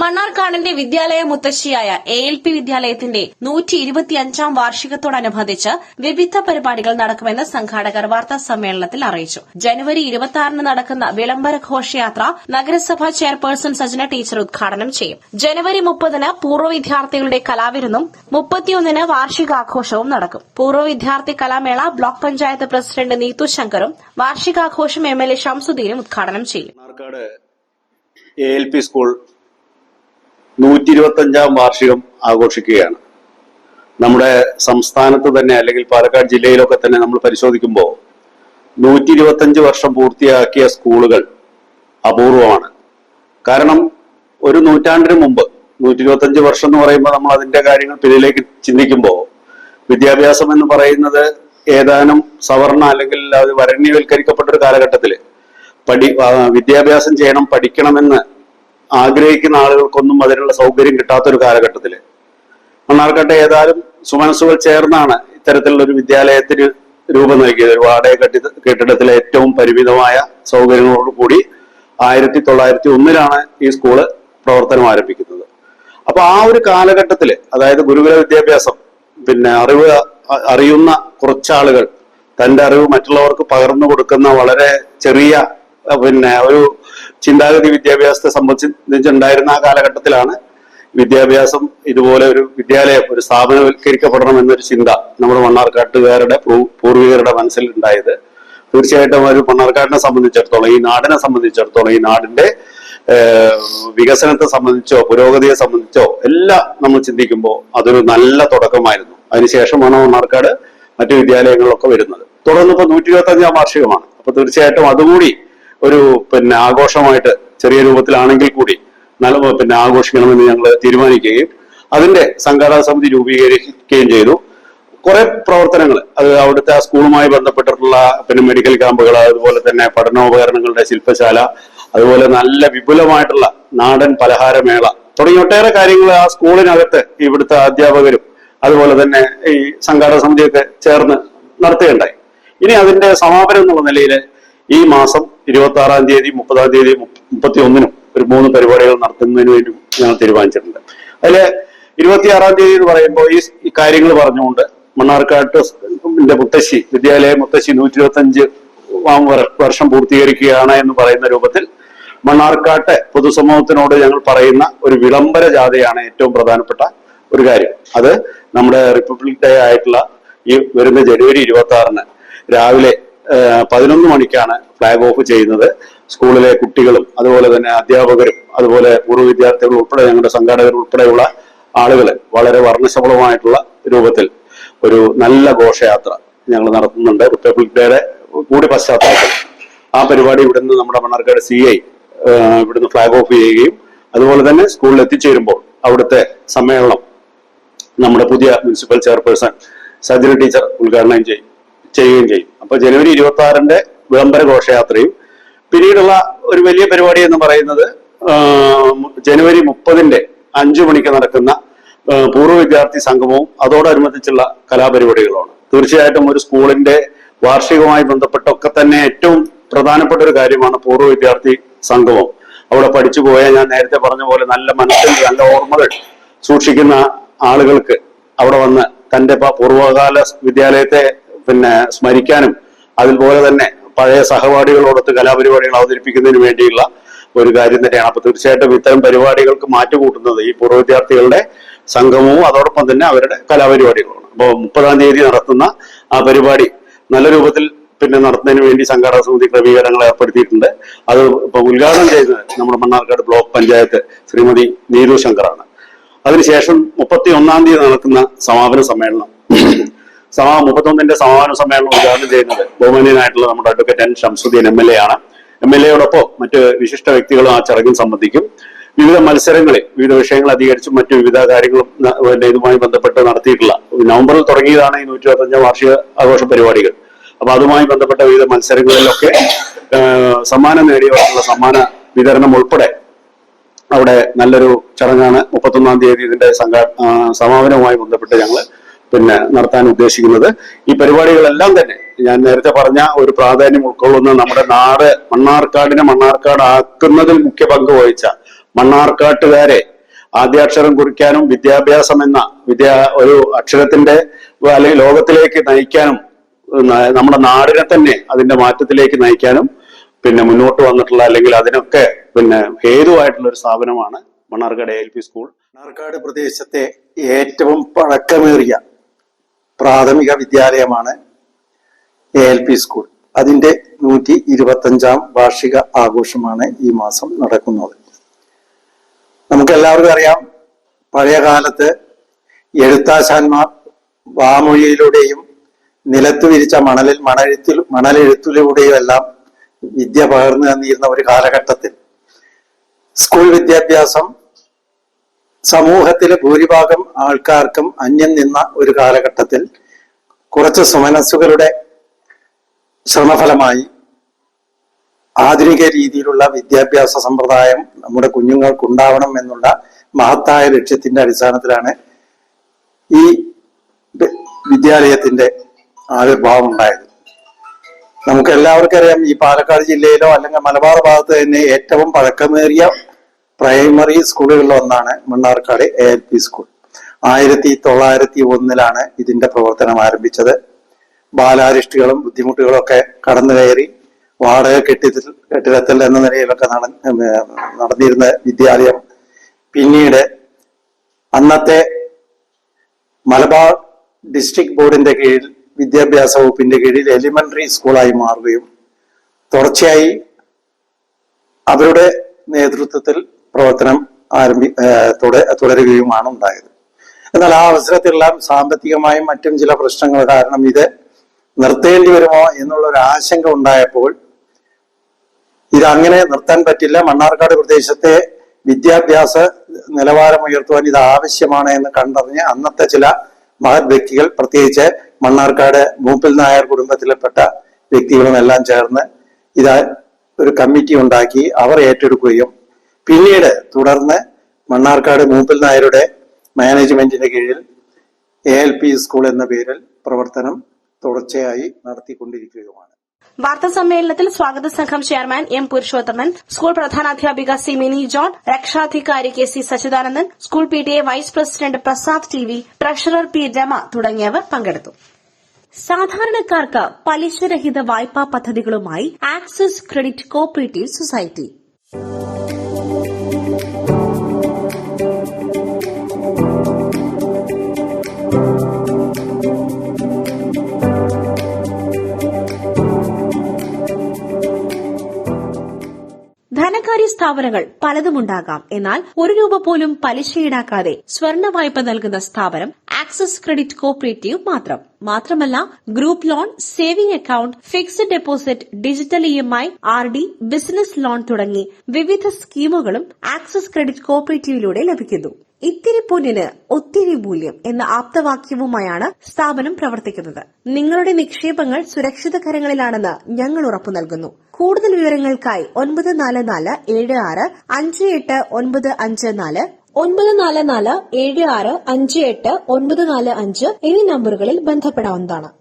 മണ്ണാർക്കാടിന്റെ വിദ്യാലയ മുത്തശ്ശിയായ A L P വിദ്യാലയത്തിന്റെ നൂറ്റി ഇരുപത്തിയഞ്ചാം വാർഷികത്തോടനുബന്ധിച്ച് വിവിധ പരിപാടികൾ നടക്കുമെന്ന് സംഘാടകർ വാർത്താ സമ്മേളനത്തിൽ അറിയിച്ചു. ജനുവരി ഇരുപത്തിയാറിന് നടക്കുന്ന വിളംബര ഘോഷയാത്ര നഗരസഭാ ചെയർപേഴ്സൺ സജന ടീച്ചർ ഉദ്ഘാടനം ചെയ്യും. ജനുവരി മുപ്പതിന് പൂർവ വിദ്യാർത്ഥികളുടെ കലാവിരുന്നും മുപ്പത്തിയൊന്നിന് വാർഷികാഘോഷവും നടക്കും. പൂർവ വിദ്യാർത്ഥി കലാമേള ബ്ലോക്ക് പഞ്ചായത്ത് പ്രസിഡന്റ് നീതു ശങ്കറും വാർഷികാഘോഷം എം എൽ എ ഷംസുദ്ദീനും ഉദ്ഘാടനം ചെയ്യും. സ്കൂൾ നൂറ്റി ഇരുപത്തി അഞ്ചാം വാർഷികം ആഘോഷിക്കുകയാണ്. നമ്മുടെ സംസ്ഥാനത്ത് തന്നെ അല്ലെങ്കിൽ പാലക്കാട് ജില്ലയിലൊക്കെ തന്നെ നമ്മൾ പരിശോധിക്കുമ്പോൾ നൂറ്റി ഇരുപത്തഞ്ച് വർഷം പൂർത്തിയാക്കിയ സ്കൂളുകൾ അപൂർവമാണ്. കാരണം ഒരു നൂറ്റാണ്ടിന് മുമ്പ് നൂറ്റി ഇരുപത്തഞ്ച് വർഷം എന്ന് പറയുമ്പോൾ നമ്മൾ അതിന്റെ കാര്യങ്ങൾ പിന്നിലേക്ക് ചിന്തിക്കുമ്പോൾ വിദ്യാഭ്യാസം എന്ന് പറയുന്നത് ഏതാനും സവർണ അല്ലെങ്കിൽ അത് വരണ്യവൽക്കരിക്കപ്പെട്ട ഒരു കാലഘട്ടത്തിൽ പഠി വിദ്യാഭ്യാസം ചെയ്യണം പഠിക്കണമെന്ന് ആഗ്രഹിക്കുന്ന ആളുകൾക്കൊന്നും അതിനുള്ള സൗകര്യം കിട്ടാത്തൊരു കാലഘട്ടത്തിൽ. മണ്ണാർക്കാട്ടെ ഏതാരും സുമനസ്സുകൾ ചേർന്നാണ് ഇത്തരത്തിലുള്ള ഒരു വിദ്യാലയത്തിന് രൂപം നൽകിയത്. ഒരു വാടക കെട്ടി കെട്ടിടത്തിലെ ഏറ്റവും പരിമിതമായ സൗകര്യങ്ങളോട് കൂടി ആയിരത്തി തൊള്ളായിരത്തി ഒന്നിലാണ് ഈ സ്കൂൾ പ്രവർത്തനം ആരംഭിക്കുന്നത്. അപ്പൊ ആ ഒരു കാലഘട്ടത്തിൽ അതായത് ഗുരുകുല വിദ്യാഭ്യാസം പിന്നെ അറിവ് അറിയുന്ന കുറച്ചാളുകൾ തന്റെ അറിവ് മറ്റുള്ളവർക്ക് പകർന്നു കൊടുക്കുന്ന വളരെ ചെറിയ പിന്നെ ഒരു ചിന്താഗതി വിദ്യാഭ്യാസത്തെ സംബന്ധിച്ചുണ്ടായിരുന്ന ആ കാലഘട്ടത്തിലാണ് വിദ്യാഭ്യാസം ഇതുപോലെ ഒരു വിദ്യാലയം ഒരു സ്ഥാപനവൽക്കരിക്കപ്പെടണം എന്നൊരു ചിന്ത നമ്മുടെ മണ്ണാർക്കാട്ടുകാരുടെ പൂർവികരുടെ മനസ്സിൽ ഉണ്ടായത്. തീർച്ചയായിട്ടും ഒരു മണ്ണാർക്കാടിനെ സംബന്ധിച്ചിടത്തോളം ഈ നാടിനെ സംബന്ധിച്ചിടത്തോളം ഈ നാടിന്റെ വികസനത്തെ സംബന്ധിച്ചോ പുരോഗതിയെ സംബന്ധിച്ചോ എല്ലാം നമ്മൾ ചിന്തിക്കുമ്പോൾ അതൊരു നല്ല തുടക്കമായിരുന്നു. അതിനുശേഷമാണ് മണ്ണാർക്കാട് മറ്റു വിദ്യാലയങ്ങളിലൊക്കെ വരുന്നത്. തുടർന്ന് ഇപ്പൊ നൂറ്റി ഇരുപത്തി അഞ്ചാം വാർഷികമാണ്. അപ്പൊ തീർച്ചയായിട്ടും അതുകൂടി ഒരു പിന്നെ ആഘോഷമായിട്ട് ചെറിയ രൂപത്തിലാണെങ്കിൽ കൂടി നല്ല പിന്നെ ആഘോഷിക്കണമെന്ന് ഞങ്ങൾ തീരുമാനിക്കുകയും അതിന്റെ സംഘാടക സമിതി രൂപീകരിക്കുകയും ചെയ്തു. കുറെ പ്രവർത്തനങ്ങൾ അത് അവിടുത്തെ ആ സ്കൂളുമായി ബന്ധപ്പെട്ടിട്ടുള്ള പിന്നെ മെഡിക്കൽ ക്യാമ്പുകൾ അതുപോലെ തന്നെ പഠനോപകരണങ്ങളുടെ ശില്പശാല അതുപോലെ നല്ല വിപുലമായിട്ടുള്ള നാടൻ പലഹാരമേള തുടങ്ങിയ ഒട്ടേറെ കാര്യങ്ങൾ ആ സ്കൂളിനകത്ത് ഇവിടുത്തെ അധ്യാപകരും അതുപോലെ തന്നെ ഈ സംഘാടക സമിതിയൊക്കെ ചേർന്ന് നടത്തുകയുണ്ടായി. ഇനി അതിന്റെ സമാപനം എന്നുള്ള നിലയിൽ ഈ മാസം ഇരുപത്തി ആറാം തീയതി മുപ്പതാം തീയതി മുപ്പത്തി ഒന്നിനും ഒരു മൂന്ന് പരിപാടികൾ നടത്തുന്നതിന് വേണ്ടി ഞങ്ങൾ തീരുമാനിച്ചിട്ടുണ്ട്. അതിൽ ഇരുപത്തിയാറാം തീയതി എന്ന് പറയുമ്പോൾ ഈ ഈ കാര്യങ്ങൾ പറഞ്ഞുകൊണ്ട് മണ്ണാർക്കാട്ട് മുത്തശ്ശി വിദ്യാലയ മുത്തശ്ശി നൂറ്റി ഇരുപത്തി അഞ്ച് വർഷം പൂർത്തീകരിക്കുകയാണ് എന്ന് പറയുന്ന രൂപത്തിൽ മണ്ണാർക്കാട്ടെ പൊതുസമൂഹത്തിനോട് ഞങ്ങൾ പറയുന്ന ഒരു വിളംബര ജാഥയാണ് ഏറ്റവും പ്രധാനപ്പെട്ട ഒരു കാര്യം. അത് നമ്മുടെ റിപ്പബ്ലിക് ഡേ ആയിട്ടുള്ള ഈ വരുന്ന ജനുവരി ഇരുപത്തി ആറിന് രാവിലെ പതിനൊന്ന് മണിക്കാണ് ഫ്ലാഗ് ഓഫ് ചെയ്യുന്നത്. സ്കൂളിലെ കുട്ടികളും അതുപോലെ തന്നെ അധ്യാപകരും അതുപോലെ പൂർവ വിദ്യാർത്ഥികൾ ഉൾപ്പെടെ ഞങ്ങളുടെ സംഘാടകർ ഉൾപ്പെടെയുള്ള ആളുകൾ വളരെ വർണശബളമായിട്ടുള്ള രൂപത്തിൽ ഒരു നല്ല ഘോഷയാത്ര ഞങ്ങൾ നടത്തുന്നുണ്ട്. റിപ്പബ്ലിക് ഡേയുടെ കൂടി പശ്ചാത്തലത്തിൽ ആ പരിപാടി ഇവിടുന്ന് നമ്മുടെ മണ്ണാർക്കാട് സി ഐ ഇവിടുന്ന് ഫ്ലാഗ് ഓഫ് ചെയ്യുകയും അതുപോലെ തന്നെ സ്കൂളിൽ എത്തിച്ചേരുമ്പോൾ അവിടുത്തെ സമ്മേളനം നമ്മുടെ പുതിയ മുനിസിപ്പൽ ചെയർപേഴ്സൺ സജിന ടീച്ചർ ഉദ്ഘാടനം ചെയ്യും. ചെയ്യുകയും ചെയ്യും. അപ്പൊ ജനുവരി ഇരുപത്തി ആറിന്റെ വിളംബര ഘോഷയാത്രയും. പിന്നീടുള്ള ഒരു വലിയ പരിപാടി എന്ന് പറയുന്നത് ജനുവരി മുപ്പതിന്റെ അഞ്ചു മണിക്ക് നടക്കുന്ന പൂർവ വിദ്യാർത്ഥി സംഗമവും അതോടനുബന്ധിച്ചുള്ള കലാപരിപാടികളുമാണ്. തീർച്ചയായിട്ടും ഒരു സ്കൂളിന്റെ വാർഷികവുമായി ബന്ധപ്പെട്ടൊക്കെ തന്നെ ഏറ്റവും പ്രധാനപ്പെട്ട ഒരു കാര്യമാണ് പൂർവ വിദ്യാർത്ഥി സംഗമം. അവിടെ പഠിച്ചു പോയ ഞാൻ നേരത്തെ പറഞ്ഞ പോലെ നല്ല മനസ്സിൽ നല്ല ഓർമ്മകൾ സൂക്ഷിക്കുന്ന ആളുകൾക്ക് അവിടെ വന്ന് തന്റെ പൂർവകാല വിദ്യാലയത്തെ പിന്നെ സ്മരിക്കാനും അതുപോലെ തന്നെ പഴയ സഹപാഠികളോടൊത്ത് കലാപരിപാടികൾ അവതരിപ്പിക്കുന്നതിന് വേണ്ടിയുള്ള ഒരു കാര്യം തന്നെയാണ്. അപ്പൊ തീർച്ചയായിട്ടും ഇത്തരം പരിപാടികൾക്ക് മാറ്റുകൂട്ടുന്നത് ഈ പൂർവ വിദ്യാർത്ഥികളുടെ സംഗമവും അതോടൊപ്പം തന്നെ അവരുടെ കലാപരിപാടികളുമാണ്. അപ്പോൾ മുപ്പതാം തീയതി നടത്തുന്ന ആ പരിപാടി നല്ല രൂപത്തിൽ പിന്നെ നടത്തുന്നതിന് വേണ്ടി സംഘാടക സമിതി ക്രമീകരണങ്ങൾ ഏർപ്പെടുത്തിയിട്ടുണ്ട്. അത് ഇപ്പൊ ഉദ്ഘാടനം ചെയ്തത് നമ്മുടെ മണ്ണാർക്കാട് ബ്ലോക്ക് പഞ്ചായത്ത് ശ്രീമതി നീരു ശങ്കറാണ്. അതിനുശേഷം മുപ്പത്തി ഒന്നാം തീയതി നടക്കുന്ന സമാപന സമ്മേളനം. സമാ മുപ്പത്തൊന്നിന്റെ സമാപന സമ്മേളനം ഉദ്ഘാടനം ചെയ്യുന്നത് ബഹുമാനീയനായിട്ടുള്ള നമ്മുടെ advocate N Shamsuddin M L A ആണ്. എം എൽ എയോടൊപ്പം മറ്റ് വിശിഷ്ട വ്യക്തികളും ആ ചടങ്ങിൽ സംബന്ധിക്കും. വിവിധ മത്സരങ്ങളിൽ വിവിധ വിഷയങ്ങൾ അധികരിച്ചും മറ്റു വിവിധ കാര്യങ്ങളും പിന്നെ ഇതുമായി ബന്ധപ്പെട്ട് നടത്തിയിട്ടുള്ള നവംബറിൽ തുടങ്ങിയതാണ് ഈ നൂറ്റി ഇരുപത്തഞ്ചാം വാർഷിക ആഘോഷ പരിപാടികൾ. അപ്പൊ അതുമായി ബന്ധപ്പെട്ട വിവിധ മത്സരങ്ങളിലൊക്കെ സമ്മാനം നേടിയവർക്കുള്ള സമ്മാന വിതരണം ഉൾപ്പെടെ അവിടെ നല്ലൊരു ചടങ്ങാണ്. മുപ്പത്തൊന്നാം തീയതി ഇതിന്റെ സംഘാ സമാപനവുമായി ബന്ധപ്പെട്ട് ഞങ്ങൾ പിന്നെ നടത്താൻ ഉദ്ദേശിക്കുന്നത്. ഈ പരിപാടികളെല്ലാം തന്നെ ഞാൻ നേരത്തെ പറഞ്ഞ ഒരു പ്രാധാന്യം ഉൾക്കൊള്ളുന്ന നമ്മുടെ നാട് മണ്ണാർക്കാടിനെ മണ്ണാർക്കാട് ആക്കുന്നതിൽ മുഖ്യ പങ്ക് വഹിച്ച മണ്ണാർക്കാട്ടുകാരെ ആദ്യാക്ഷരം കുറിക്കാനും വിദ്യാഭ്യാസം എന്ന വിദ്യാ ഒരു അക്ഷരത്തിന്റെ അല്ലെങ്കിൽ ലോകത്തിലേക്ക് നയിക്കാനും നമ്മുടെ നാടിനെ തന്നെ അതിന്റെ മാറ്റത്തിലേക്ക് നയിക്കാനും പിന്നെ മുന്നോട്ട് വന്നിട്ടുള്ള അല്ലെങ്കിൽ അതിനൊക്കെ പിന്നെ ഹേതുവായിട്ടുള്ള ഒരു സ്ഥാപനമാണ് Mannarkkad L P school Mannarkkad പ്രദേശത്തെ ഏറ്റവും പഴക്കമേറിയ പ്രാഥമിക വിദ്യാലയമാണ് എ എൽ പി സ്കൂൾ അതിന്റെ നൂറ്റി ഇരുപത്തഞ്ചാം വാർഷിക ആഘോഷമാണ് ഈ മാസം നടക്കുന്നത്. നമുക്ക് എല്ലാവർക്കും അറിയാം പഴയ കാലത്ത് എഴുത്താശാന്മാർ വാമൊഴിയിലൂടെയും നിലത്ത് വിരിച്ച മണലിൽ മണലെഴുത്തിൽ മണലെഴുത്തിലൂടെയും എല്ലാം വിദ്യ പകർന്നു തന്നിരുന്ന ഒരു കാലഘട്ടത്തിൽ സ്കൂൾ വിദ്യാഭ്യാസം സമൂഹത്തിലെ ഭൂരിഭാഗം ആൾക്കാർക്കും അന്യം നിന്ന ഒരു കാലഘട്ടത്തിൽ കുറച്ച് സുമനസ്സുകളുടെ ശ്രമഫലമായി ആധുനിക രീതിയിലുള്ള വിദ്യാഭ്യാസ സമ്പ്രദായം നമ്മുടെ കുഞ്ഞുങ്ങൾക്ക് ഉണ്ടാവണം എന്നുള്ള മഹത്തായ ലക്ഷ്യത്തിന്റെ അടിസ്ഥാനത്തിലാണ് ഈ വിദ്യാലയത്തിന്റെ ആവിർഭാവം ഉണ്ടായത്. നമുക്ക് എല്ലാവർക്കും അറിയാം ഈ പാലക്കാട് ജില്ലയിലോ അല്ലെങ്കിൽ മലബാർ ഭാഗത്ത് തന്നെ ഏറ്റവും പഴക്കമേറിയ പ്രൈമറി സ്കൂളുകളിൽ ഒന്നാണ് Mannarkkad A L P school. ആയിരത്തി തൊള്ളായിരത്തി ഒന്നിലാണ് ഇതിന്റെ പ്രവർത്തനം ആരംഭിച്ചത്. ബാലാരിഷ്ടികളും ബുദ്ധിമുട്ടുകളും ഒക്കെ കടന്നു കയറി വാടക കെട്ടിടത്തിൽ കെട്ടിടത്തിൽ എന്ന നിലയിലൊക്കെ നടന്നിരുന്ന വിദ്യാലയം. പിന്നീട് അന്നത്തെ മലബാർ ഡിസ്ട്രിക്ട് ബോർഡിന്റെ കീഴിൽ വിദ്യാഭ്യാസ വകുപ്പിന്റെ കീഴിൽ എലിമെന്ററി സ്കൂളായി മാറുകയും തുടർച്ചയായി അവരുടെ നേതൃത്വത്തിൽ പ്രവർത്തനം ആരംഭി തുടരുകയുമാണ് ഉണ്ടായത്. എന്നാൽ ആ അവസരത്തിലെല്ലാം സാമ്പത്തികമായും മറ്റും ചില പ്രശ്നങ്ങൾ കാരണം ഇത് നിർത്തേണ്ടി വരുമോ എന്നുള്ള ഒരു ആശങ്ക ഉണ്ടായപ്പോൾ അങ്ങനെ നിർത്താൻ പറ്റില്ല. മണ്ണാർക്കാട് പ്രദേശത്തെ വിദ്യാഭ്യാസ നിലവാരം ഉയർത്തുവാൻ ഇത് ആവശ്യമാണ് എന്ന് കണ്ടറിഞ്ഞ് അന്നത്തെ ചില മഹത് വ്യക്തികൾ പ്രത്യേകിച്ച് മണ്ണാർക്കാട് മൂപ്പിൽ നായർ കുടുംബത്തിൽപ്പെട്ട വ്യക്തികളും എല്ലാം ചേർന്ന് ഇത് ഒരു കമ്മിറ്റി ഉണ്ടാക്കി അവർ ഏറ്റെടുക്കുകയും പിന്നീട് തുടർന്ന് മണ്ണാർക്കാട് മൂപ്പിൽ നായരുടെ മാനേജ്മെന്റിന്റെ കീഴിൽ എ എൽ പി സ്കൂൾ എന്ന പേരിൽ പ്രവർത്തനം തുടർച്ചയായി നടത്തിക്കൊണ്ടിരിക്കുകയുമാണ് വാർത്താ സമ്മേളനത്തിൽ സ്വാഗത സംഘം ചെയർമാൻ എം പുരുഷോത്തമൻ സ്കൂൾ പ്രധാനാധ്യാപിക സി മിനി ജോൺ രക്ഷാധികാരി K C Sachidanandan school P T A vice president Prasad T V treasurer P Rama തുടങ്ങിയവർ പങ്കെടുത്തു. സാധാരണക്കാർക്ക് പലിശരഹിത വായ്പാ പദ്ധതികളുമായി ആക്സിസ് ക്രെഡിറ്റ് കോഓപ്പറേറ്റീവ് സൊസൈറ്റി സ്ഥാപനങ്ങൾ പലതുമുണ്ടാകാം എന്നാൽ ഒരു രൂപ പോലും പലിശ ഈടാക്കാതെ സ്വർണ വായ്പ നൽകുന്ന സ്ഥാപനം ആക്സിസ് ക്രെഡിറ്റ് കോപ്പറേറ്റീവ് മാത്രം. മാത്രമല്ല group loan saving account fixed deposit digital E M I R D business loan തുടങ്ങി വിവിധ സ്കീമുകളും ആക്സിസ് ക്രെഡിറ്റ് കോപ്പറേറ്റീവിലൂടെ ലഭിക്കുന്നു. ഇത്തിരി പൊന്നിന് ഒത്തിരി മൂല്യം എന്ന ആപ്തവാക്യവുമായാണ് സ്ഥാപനം പ്രവർത്തിക്കുന്നത്. നിങ്ങളുടെ നിക്ഷേപങ്ങൾ സുരക്ഷിത കരങ്ങളിലാണെന്ന് ഞങ്ങൾ ഉറപ്പു നൽകുന്നു. കൂടുതൽ വിവരങ്ങൾക്കായി ഒൻപത് നാല് നാല് ഏഴ് ആറ് അഞ്ച് എട്ട് ഒൻപത് അഞ്ച് നാല് ഒൻപത് നാല് നാല് ഏഴ് ആറ് അഞ്ച് എട്ട് ഒൻപത് നാല് അഞ്ച് എന്നീ നമ്പറുകളിൽ ബന്ധപ്പെടാവുന്നതാണ്.